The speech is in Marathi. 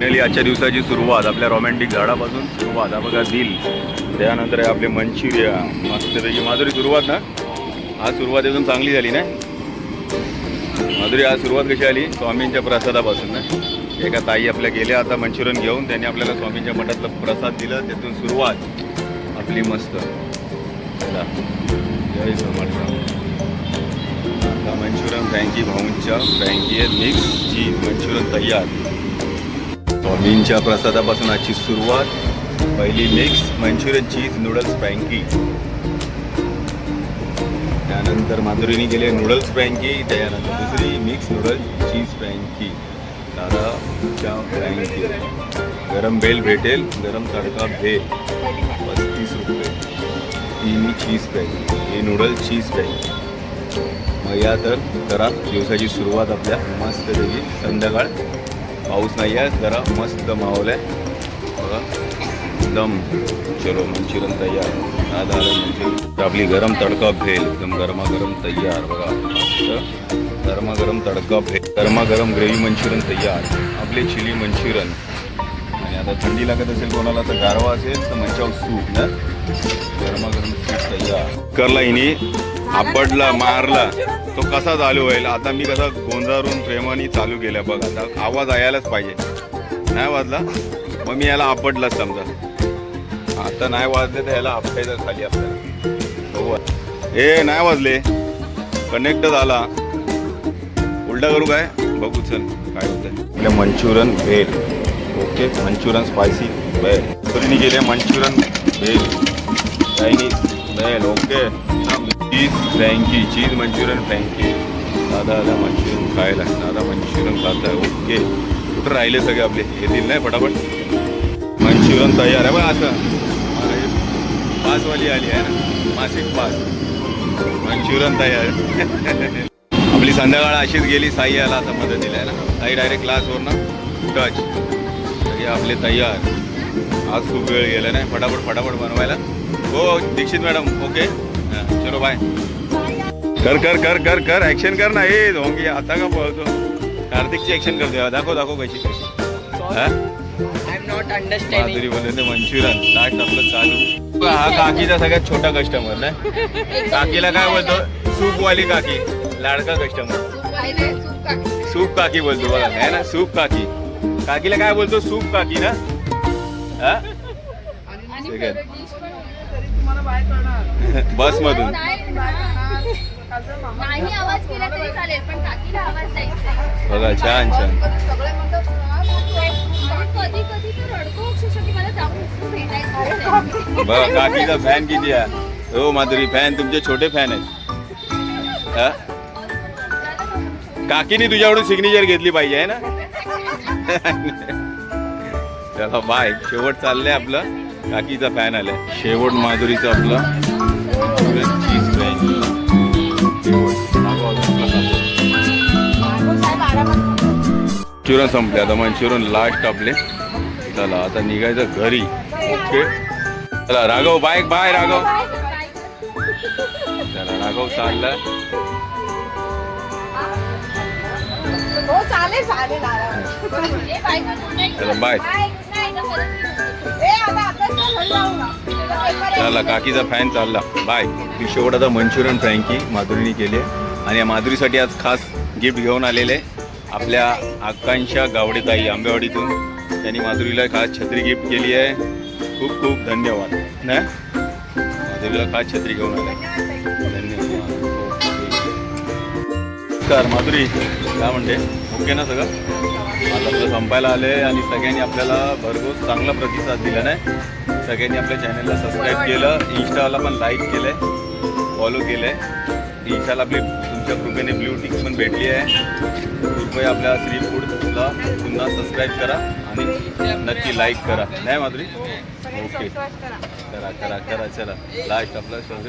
फायनली आजच्या दिवसाची सुरुवात. आपल्या रोमॅन्टिक झाडापासून सुरुवात. हा बघा दिल त्यानंतर आहे आपले मंचुरिया. मस्तपैकी माधुरी सुरुवात ना? आज सुरुवात एकदम चांगली झाली ना? माधुरी आज सुरुवात कशी आली? स्वामींच्या प्रसादापासून ना? एका ताई आपल्या गेल्या आता मंचुरियन घेऊन त्यांनी आपल्याला स्वामींच्या मठातलं प्रसाद दिलं. त्यातून सुरुवात. आपली मस्त. जय समर्थ आता मंचुरियन फ्रँकी भाऊंच्या फ्रँकी मिक्स जी मंचुरियन तयार. स्वामींच्या प्रसादापासून आजची सुरुवात. पहिली mix Manchurian cheese noodles frankie त्यानंतर माधुरीने केले नूडल्स फ्रँकी त्यानंतर दुसरी मिक्स नूडल्स चीज फ्रँकी दादाच्या फ्रँकी गरम बेल भेटेल गरम तडका भेल. पस्तीस रुपये. तिन्ही चीज फ्रँकी हे नूडल्स चीज फ्रँकी मग या तर करा दिवसाची सुरुवात आपल्या मस्त संध्याकाळ पाऊस नाही आहे जरा मस्त माहोल आहे. बघा एकदम चलो मंचुरियन तयार. दादा मंचुरियन म्हणजे आपली गरम तडका भेल एकदम गरमागरम तयार. बघा मस्त गरमागरम तडका भेल. गरमागरम ग्रेव्ही मंचुरियन तयार. आपले चिली मंचुरियन आता थंडी लागत असेल कोणाला तर गारवा असेल तर मंचाव सूप ना गरमागरम सूप तयार. करला हिने आपडला मारला. तो कसा चालू होईल? आता मी कसा गोंजारून प्रेमाने चालू केला बघ. आता आवाज यायलाच पाहिजे. नाही वाजला? मग मी याला आपडलाच समजा. आता नाही वाजले तर याला आपटायचं खाली आपल्याला. हो. हे. नाही वाजले. कनेक्ट झाला. उलटा करू काय? बघू चल काय होतंय. आपल्या Manchurian bhel. Okay Manchurian spicy bhel. तरी गेले Manchurian bhel. Chinese bhel okay. Cheese frankie cheese Manchurian frankie. दादा दादा मंचुरियन खायला. दादा मंचुरियन खात आहे ओके. कुठं राहिले सगळे आपले? येतील नाही फटाफट. मंचुरियन तयार आहे बघ असं अरे, पासवाली आली आहे ना. मासिक पास मंचुरियन तयार आपली संध्याकाळ अशीच गेली साई आला आता मदतीला आहे ना. साई डायरेक्ट क्लासवर ना टच तरी आपले तयार. आज खूप वेळ गेला नाही. फटाफट फटाफट बनवायला. हो दीक्षित मॅडम ओके. हां, चलो बाय. कर कर कर कर कर. ऍक्शन कर ना ढोंगी आता का पळतो? कार्तिकची ऍक्शन करतोय. दाखव दाखव कशी. कशी हा? I am not Madhuri understanding बोलले ते मंचुरियन. लास्ट आपलं चालू. हा काकीचा सगळ्यात छोटा कस्टमर ना काकीला काय बोलतो? सूप वाली काकी. लाडका कस्टमर सूप काकी बोलतो बघा. है ना? सूप काकी. काकीला काय बोलतो? सूप काकी ना? हा? ठीक आहे. बस मधून नाही आवाज केला तरी चालेल पण काकीला आवाज द्यायचा बघा छान छान. कधी कधी तर रडतो अक्षरशः की मला जाऊन भेटायचं बघा काकीचा फॅन किती आहे. हो माधुरी फॅन तुमचे छोटे फॅन आहेत. हा? काकीने तुझ्याकडून सिग्नेचर घेतली पाहिजे आहे ना? चला बाय शेवट चाललंय आपलं काकीचा फॅन आलाय शेवट माधुरीचं आपलं चीज मंचुरियन संपले. आता मंचुरियन लास्ट आपले. चला आता निघायचं घरी. ओके चला राघव बाय बाय राघव. चला राघव चालला हो चालेल चालेल. चला बाय. चला काकीचा फॅन चालला. बाय. ही शेवट आता मंचुरियन फ्रँकी माधुरीने केली. आहे. आणि या माधुरीसाठी आज खास गिफ्ट घेऊन आलेले. आपल्या आकांक्षा गावडेताई आंबेवाडीतून. त्यांनी माधुरीला खास छत्री गिफ्ट केली आहे. खूप खूप धन्यवाद. ना? माधुरीला खास छत्री घेऊन आले. नमस्कार माधुरी. काय म्हणते? ओके ना सगळं? आता आपलं संपायला आले आणि सगळ्यांनी आपल्याला भरघोस चांगला प्रतिसाद दिला नाही? सगळ्यांनी आपल्या चॅनलला सबस्क्राईब केलं इन्स्टाला पण लाईक केलंय फॉलो केलंय. इन्स्टाला आपली तुमच्या कृपेने ब्ल्यू टिक पण भेटली आहे. कृपया आपल्या श्री फूडला पुन्हा सबस्क्राईब करा आणि नक्की लाईक करा. नाही माधुरी? ओके करा करा करा चला. लास्ट आपला शोध.